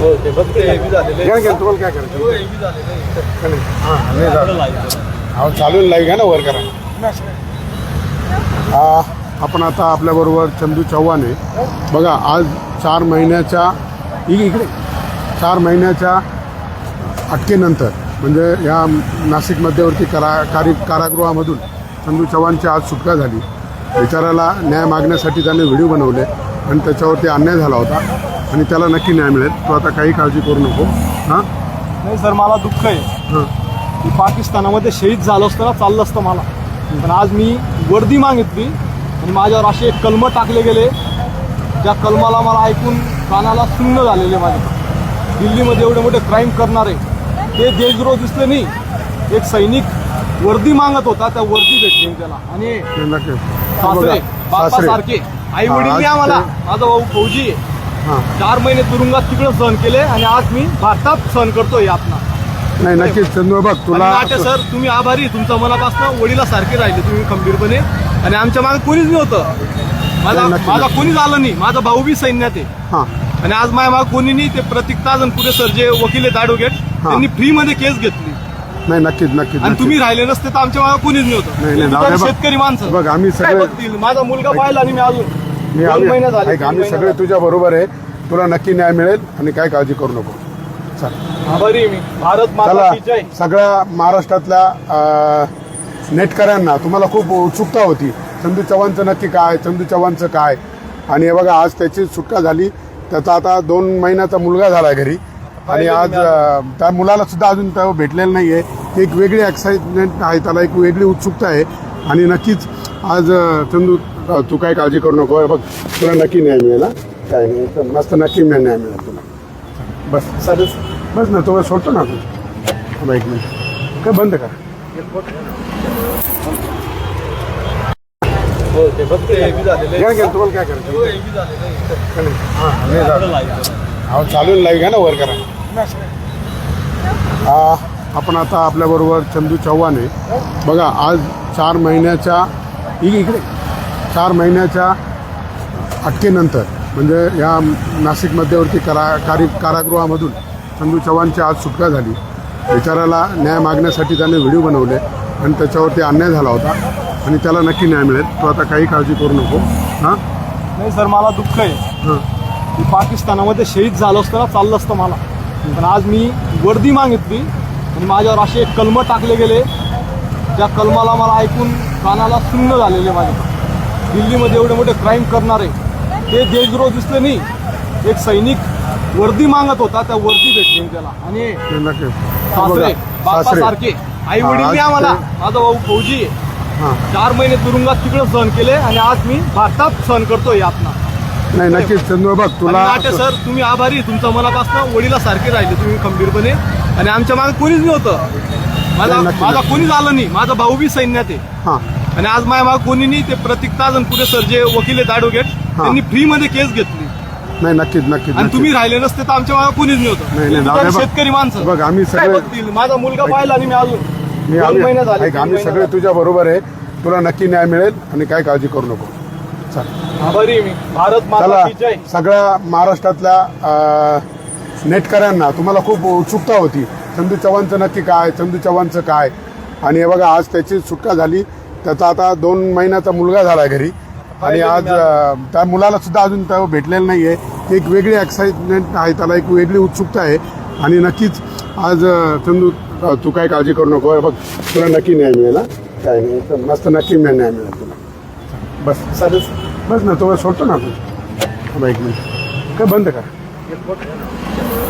हो ते फक्त हे बी झालेलं घ्या आहे. घ्या तुम्हाला काय करायचं? हो, हे बी झालेलं आहे. हां नाही झालं. अहो चालून लाईव्ह घ्या ना वर करा. आ, आपण आता आपल्याबरोबर चंदू चव्हाण आहे. बघा आज चार महिन्याच्या इ- इकडे. चार महिन्याच्या अटकेनंतर म्हणजे या नाशिक मध्यवर्ती करा कारी कारागृहामधून चंदू चव्हाणची आज सुटका झाली. विचाराला न्याय मागण्यासाठी त्याने व्हिडिओ बनवले आणि त्याच्यावरती अन्याय झाला होता. आणि त्याला नक्की न्याय मिळेल. तो आता काही काळजी करू नको. हां? नाही सर मला दुःख आहे. हां. की पाकिस्तानामध्ये शहीद झालं असतं ना चाललं असतं मला. पण आज मी वर्दी मागितली आणि माझ्यावर असे एक कलमं टाकले गेले ज्या कलमाला मला ऐकून कानाला सुन्न झालेले माझे. दिल्लीमध्ये एवढे मोठे क्राईम करणारे ते देशद्रोह दिसले नाही. एक सैनिक वर्दी मागत होता त्या वर्दी भेटली त्याला. आणि सासरे बाप्पा सासरे. सारखे आई वडील आम्हाला माझा भाऊ फौजी आहे. चार महिने तुरुंगात तिकडे सहन केले आणि आज मी भारतात सहन करतोय यातना नाही नक्कीच. चंदू बघ आणि तुला सर तुम्ही आभारी. आहे. तुमच्या मनापासून वडिलासारखे राहिले तुम्ही खंबीरपणे. आणि आमच्या मागे कोणीच नव्हतं. माझा माझा. कोणीच आलं नाही. माझा भाऊ बी सैन्यात आहे. हां. आणि आज माझ्या मागे कोणी नाही. ते प्रतीक ताजनपुरे सर जे वकील आहेत ॲडव्होकेट त्यांनी फ्री मध्ये केस घेतली. नाही नक्कीच नक्कीच आणि. तुम्ही राहिले नसते तर आमच्या मागे कोणीच नव्हतं. शेतकरी माणसं. बघ, आम्ही माझा मुलगा पाहिला आणि मी अजून मी आम्ही आम्ही सगळे. तुझ्या बरोबर आहे. तुला नक्की न्याय मिळेल आणि काय काळजी करू नको. चल. भारत सगळ्या महाराष्ट्रातल्या नेटकऱ्यांना तुम्हाला खूप उत्सुकता होती. चंदू चव्हाणचं नक्की काय? चंदू चव्हाणचं काय? आणि हे बघा आज त्याची सुटका झाली. त्याचा आता दोन महिन्याचा मुलगा झाला घरी. आणि आज त्या मुलाला सुद्धा अजून त्या भेटलेलं नाही आहे एक वेगळी एक्साइटमेंट आहे त्याला एक वेगळी उत्सुकता आहे. आणि नक्कीच आज चंदू तू काय काळजी करू नको. बघ तुला नक्की न्याय मिळेल? काय नाही तर मस्त नक्की न्याय मिळेल तुला. बस चालेल बस ना तो सोडतो ना तू थांबा एक मिनिट. काय बंद करा. हो तुम्हाला काय करायचं? हो, चालून लाईव्ह घ्या ना वर करा. आपण आता आपल्याबरोबर चंदू चव्हाण आहे. बघा आज चार महिन्याच्या इ- इकडे चार महिन्याच्या अटकेनंतर म्हणजे या नाशिक मध्यवर्ती करा कारी कारागृहामधून चंदू चव्हाणची आज सुटका झाली. विचाराला न्याय मागण्यासाठी त्याने व्हिडिओ बनवले आणि त्याच्यावरती अन्याय झाला होता आणि त्याला नक्की न्याय मिळेल. तो आता काही काळजी करू नको. हां? नाही सर मला दुःख आहे. हां. की पाकिस्तानामध्ये शहीद झालं असतं ना चाललं असतं मला. पण आज मी वर्दी मागितली आणि माझ्यावर असे एक कलमं टाकले गेले. ज्या कलमाला मला ऐकून कानाला सुन्न झालेले माझे. दिल्लीमध्ये एवढे मोठे क्राईम करणारे ते देशद्रोह दिसले नाही. एक सैनिक वर्दी मागत होता त्या वर्दी भेटली त्याला. आणि सासरे बाप्पा सासरे. सारखे आई वडील आम्हाला माझा भाऊ फौजी चार महिने तुरुंगात तिकडे सहन केले आणि आज मी भारतात सहन करतोय यातना. नाही नक्कीच चंद्र बघ तुला सर तुम्ही आभारी आहे. तुमच्या मनापासून वडिलासारखे राहिले तुम्ही खंबीरपणे. आणि आमच्या मागे कोणीच नव्हतं. माझा. कोणीच आलं नाही. माझा भाऊ बी सैन्यात आहे. हां. आणि आज माझ्या मागे कोणी नाही. ते प्रतीक ताजनपुरे सर जे वकील आहेत ॲडव्होकेट त्यांनी फ्री मध्ये केस घेतली. नाही नक्कीच नक्कीच आणि नक्कीच. तुम्ही राहिले नसते तर आमच्या मागे कोणीच नव्हतं. नाही, नाही, तुम्ही नाही. शेतकरी माणसं. बघ, आम्ही काय सगळे- बघतील? माझा मुलगा पाहिला आणि मी अजून. मी दोन आम्ही महिने झाले. ऐक, तीन आम्ही महिने सगळे झाले. तुझ्या बरोबर आहे. तुला नक्की न्याय मिळेल आणि काय काळजी करू नको. चल. आभारी आहे मी. भारत माता चला की जय. सगळ्या महाराष्ट्रातल्या अं, नेटकऱ्यांना तुम्हाला खूप उत्सुकता होती. चंदू चव्हाणचं नक्की काय? चंदू चव्हाणचं काय? आणि हे बघा आज त्याची सुटका झाली. त्याचा आता दोन महिन्याचा मुलगा झाला घरी. आणि आज त्या मुलाला सुद्धा अजून त्या भेटलेलं नाही आहे एक वेगळी एक्साइटमेंट आहे त्याला एक वेगळी उत्सुकता आहे. आणि नक्कीच आज चंदू तू काय काळजी करू नको. बघ तुला नक्की न्याय मिळेल? काय नाही तर मस्त नक्की न्याय मिळेल तुला. बस चालेल. बस ना तो सोडतो ना तू थांबा एक मिनिट. काय बंद करा.